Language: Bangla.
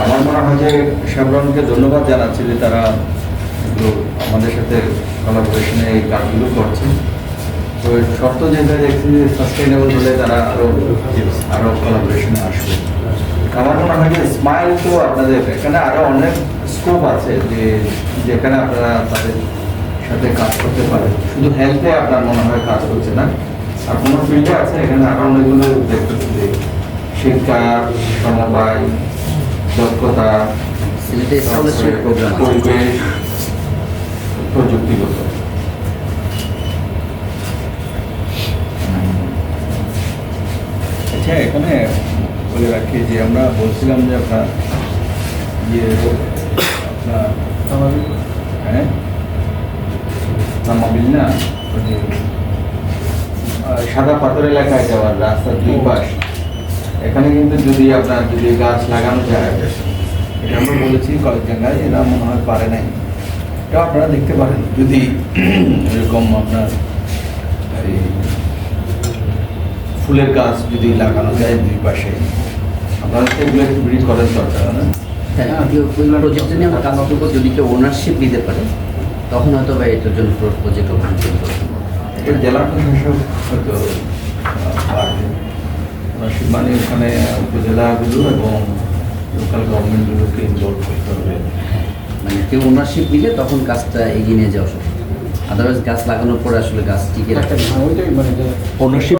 আমার মনে হয় যে শ্যামরনকে ধন্যবাদ জানাচ্ছি যে তারা আমাদের সাথে কলাবোরেশনে এই কাজগুলো করছে। তো শর্ত যেটা দেখছি যে সাস্টেইনেবল হলে তারা আরও আরও কলাবোরেশনে আসবে। আমার মনে হয় যে স্মাইল তো আপনাদের, এখানে আরও অনেক স্কোপ আছে যে যেখানে আপনারা তাদের সাথে কাজ করতে পারেন। শুধু হেলথে আপনার মনে হয় কাজ করছে না, আর কোনো ফিল্ডে আছে, এখানে আরও অনেকগুলো দেখতেছি যে শিক্ষা, সমবায় দক্ষতা পরিবেশ প্রযুক্তিগত। আচ্ছা এখানে বলে রাখি যে আমরা বলছিলাম যে আপনার ইয়ে আপনার হ্যাঁ? তামাবিল না সাদা পাথর এলাকায় যাওয়ার রাস্তার দুই পাশ। এখানে কিন্তু যদি আপনার যদি গাছ লাগানো যায় এটা আমরা বলেছি কয়েক জায়গায় এরা মনে হয় পারে নাই। এটা আপনারা দেখতে পারেন যদি এরকম আপনার এই ফুলের গাছ যদি লাগানো যায় দুই পাশে। আপনারা তো এগুলো একটু ব্রিজ করার দরকার না? হ্যাঁ প্রজেক্টে নিয়ে আমরা কাজ করব যদি কেউ ওনারশিপ নিতে পারে তখন হয়তো বা এটার জন্য প্রজেক্ট ওখানে। এটা জেলা প্রশাসক হয়তো ওনার মানে ওখানে উপজেলাগুলো এবং লোকাল গভর্নমেন্টগুলোকে ইনভলভ করতে হবে। মানে কেউ ওনারশিপ নিলে তখন কাজটা এগিয়ে নিয়ে যাওয়া সব আদারওয়াইজ গাছ লাগানোর পরে আসলে গাছ টিকে রাখতে ওইটাই মানে ওনারশিপ